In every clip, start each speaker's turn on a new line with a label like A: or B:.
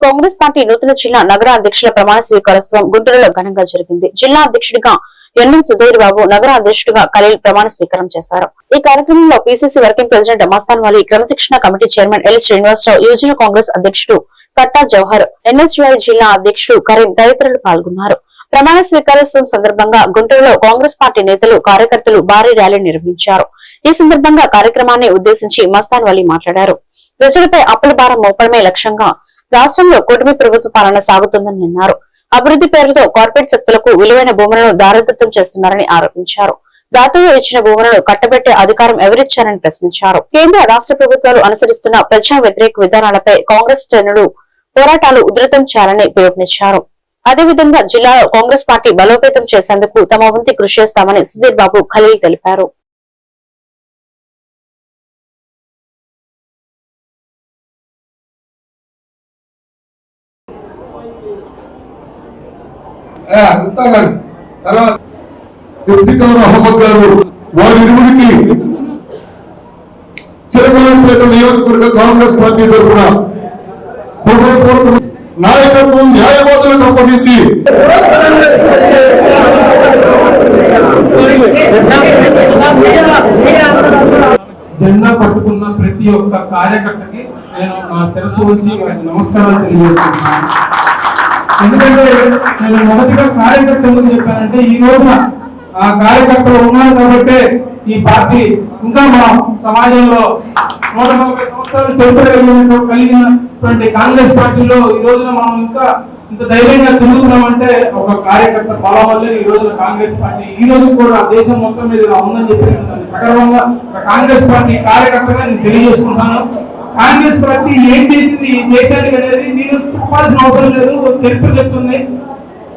A: Congress party నూతన జిల్లా నగర అధ్యక్షుల ప్రమాణ స్వీకారోత్సవం గుంటూరులో ఘనంగా జరిగింది. జిల్లా అధ్యక్షుడిగా ఎన్ఎం సుధీర్ బాబు నగర అధ్యక్షుడిగా ఖలీల్ ప్రమాణ స్వీకారం చేశారు. ఈ కార్యక్రమంలో PCC working president Mastan Vali క్రమశిక్షణ కమిటీ చైర్మన్ ఎల్ శ్రీనివాసరావు యువజన కాంగ్రెస్ అధ్యక్షుడు కట్టా జవహర్ ఎన్ఎస్యుఐ జిల్లా అధ్యక్షుడు కరీం తదితరులు పాల్గొన్నారు. ప్రమాణ స్వీకారోత్సవం సందర్భంగా గుంటూరులో కాంగ్రెస్ పార్టీ నేతలు కార్యకర్తలు భారీ ర్యాలీ నిర్వహించారు. ఈ సందర్భంగా కార్యక్రమాన్ని ఉద్దేశించి మస్తాన్ వలి మాట్లాడారు. ప్రజలపై అప్పుల భారం మోపడమే లక్ష్యంగా రాష్ట్రంలో కూటమి ప్రభుత్వ పాలన సాగుతుందని అన్నారు. అభివృద్ధి పేరుతో కార్పొరేట్ శక్తులకు విలువైన భూములను దారదత్తం చేస్తున్నారని ఆరోపించారు. దాతలు ఇచ్చిన భూములను కట్టబెట్టే అధికారం ఎవరిచ్చారని ప్రశ్నించారు. కేంద్ర రాష్ట్ర ప్రభుత్వాలు అనుసరిస్తున్న ప్రజా వ్యతిరేక విధానాలపై కాంగ్రెస్ శ్రేణులు పోరాటాలు ఉధృతం చేయాలని పిలుపునిచ్చారు. అదేవిధంగా జిల్లాలో కాంగ్రెస్ పార్టీ బలోపేతం చేసేందుకు తమ వంతు కృషి చేస్తామని సుధీర్ బాబు ఖలీల్ తెలిపారు.
B: ఏ, గుప్తా తర్వాత ఇఫ్తికార్ అహ్మద్ గారు వారి ఇరువురికి చిరకలంపేట నియోజకవర్గ కాంగ్రెస్ పార్టీ తరఫున హృదయపూర్వక నాయకత్వం న్యాయవాదులకు అప్పగించి
C: జెండా పట్టుకున్న ప్రతి ఒక్క కార్యకర్తకి నేను నా శిరస్సు ఉంచి నమస్కారాలు తెలియజేస్తున్నాను. ఎందుకంటే నేను మొదటిగా కార్యకర్త ఎందుకు చెప్పానంటే ఈ రోజున ఆ కార్యకర్తలు ఉన్నారు కాబట్టి ఈ పార్టీ ఇంకా మా సమాజంలో నూట నలభై సంవత్సరాలు చరిత్ర కలిగినటువంటి కాంగ్రెస్ పార్టీలో ఈ రోజున మనం ఇంకా ఇంత ధైర్యంగా తిరుగుతున్నామంటే ఒక కార్యకర్త బలం వల్లే ఈ రోజున కాంగ్రెస్ పార్టీ ఈ రోజు కూడా దేశం మొత్తం మీద ఉందని చెప్పి సగర్వంగా కాంగ్రెస్ పార్టీ కార్యకర్తగా నేను తెలియజేసుకుంటాను కాంగ్రెస్ పార్టీ ఏం చేసింది ఏం చేశాడు అనేది మీరు చెప్పాల్సిన అవసరం లేదు. చరిత్ర చెప్తుంది.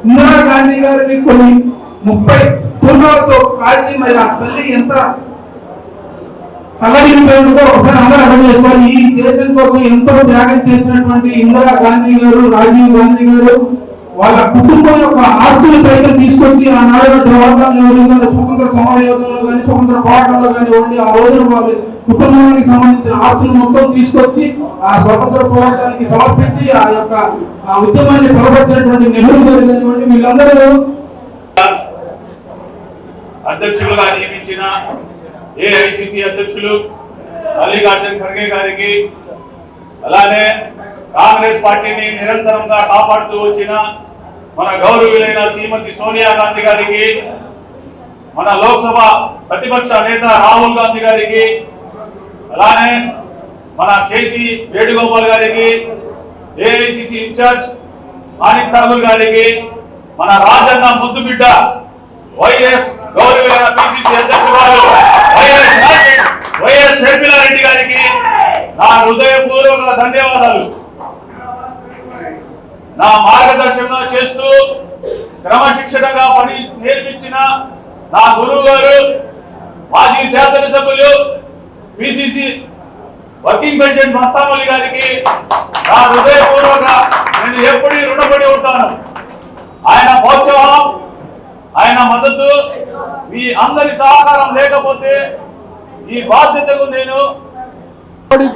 C: ఇందిరా గాంధీ గారిని కొన్ని ముప్పై పూర్ణాలతో కాల్చి మరి ఆ తల్లి ఎంత తల్లడిల్లిపోయిందో ఒకసారి అందరూ అర్థం చేసుకోవాలి. ఈ దేశం కోసం ఎంతో త్యాగం చేసినటువంటి ఇందిరా గాంధీ గారు రాజీవ్ గాంధీ గారు వాళ్ళ కుటుంబం యొక్క ఆస్తులు సైతం తీసుకొచ్చి ఆనాడు జవహర్లాల్ నెహ్రూ గారు స్వతంత్ర సమర కానీ స్వతంత్ర పోరాటంలో కానీ ఉండి ఆ రోజున వారి కుటుంబానికి సంబంధించిన ఆస్తులు మొత్తం తీసుకొచ్చి ఆ స్వతంత్ర పోరాటానికి సమర్పించి ఆ యొక్క ఆ ఉద్యమాన్ని బలపరిచినటువంటి నెహ్రూ గారు కానివ్వండి వీళ్ళందరూ
D: అధ్యక్షులుగా నియమించిన ఏఐసిసి అధ్యక్షులు మల్లికార్జున్ ఖర్గే గారికి అలానే కాంగ్రెస్ పార్టీని నిరంతరంగా కాపాడుతూ వచ్చిన మన గౌరవులైన శ్రీమతి సోనియా గాంధీ గారికి మన లోక్సభ ప్రతిపక్ష నేత రాహుల్ గాంధీ గారికి అలానే మన కేసీ వేణుగోపాల్ గారికి ఏఐసిసి ఇన్ఛార్జ్ మాణిక్ ఠాగూర్ గారికి మన రాజన్న ముద్దు బిడ్డ వైఎస్ గౌరవైన పిసిసి అధ్యక్షురాలు వైఎస్ వైఎస్ షర్మిలారెడ్డి గారికి నా హృదయపూర్వక ధన్యవాదాలు. నా మార్గదర్శన చేస్తూ క్రమశిక్షణగా పని నేర్పించిన నా గురువు గారు మాజీ శాసనసభ్యులు పిసిసి వర్కింగ్ ప్రెసిడెంట్ మస్తామల్లి గారికి నా హృదయపూర్వక నేను ఎప్పుడూ రుణపడి ఉంటాను. ఆయన ప్రోత్సాహం ఆయన మద్దతు మీ అందరి సహకారం లేకపోతే ఈ బాధ్యతకు నేను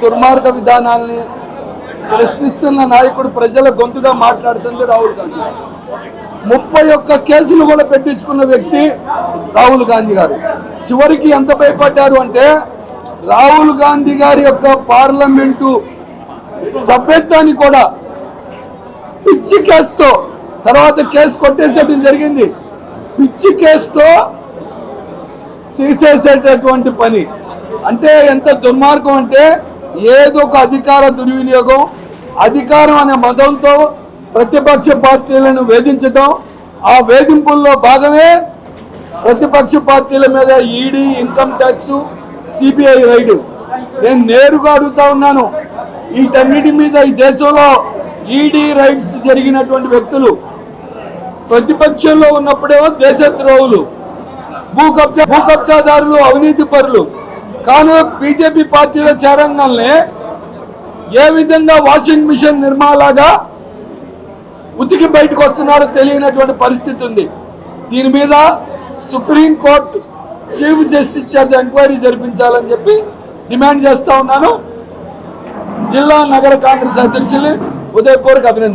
E: దుర్మార్గ విధానాల్ని ప్రశ్నిస్తున్న నాయకుడు ప్రజల గొంతుగా మాట్లాడుతుంది రాహుల్ గాంధీ. ముప్పై ఒక్క కేసులు కూడా పెట్టించుకున్న వ్యక్తి రాహుల్ గాంధీ గారు. చివరికి ఎంత భయపడ్డారు అంటే రాహుల్ గాంధీ గారి యొక్క పార్లమెంటు సభ్యత్వాన్ని కూడా పిచ్చి కేసుతో తర్వాత కేసు కొట్టేసేయడం జరిగింది. పిచ్చి కేసుతో తీసేసేటటువంటి పని. అంటే ఎంత దుర్మార్గం అంటే ఏదో ఒక అధికార దుర్వినియోగం అధికారం అనే మతంతో ప్రతిపక్ష పార్టీలను వేధించడం ఆ వేధింపుల్లో భాగమే ప్రతిపక్ష పార్టీల మీద ED income tax CBI raid. నేను నేరుగా అడుగుతా ఉన్నాను వీటన్నిటి మీద ఈ దేశంలో ఈడీ రైడ్స్ జరిగినటువంటి వ్యక్తులు ప్రతిపక్షంలో ఉన్నప్పుడేమో దేశద్రోహులు భూ కబ్జా భూ కబ్జాదారులు అవినీతి పరులు. కానీ బీజేపీ పార్టీలో చేరంగానే ఏ విధంగా వాషింగ్ మిషన్ నిర్మాలాగా ఉతికి బయటకు వస్తున్నారో తెలియనటువంటి పరిస్థితి ఉంది. దీని మీద సుప్రీంకోర్టు చీఫ్ జస్టిస్ చేత ఎంక్వైరీ జరిపించాలని చెప్పి డిమాండ్ చేస్తా ఉన్నాను. జిల్లా నగర కాంగ్రెస్ అధ్యక్షులు ఉదయపూర్కి అభినందిస్తాను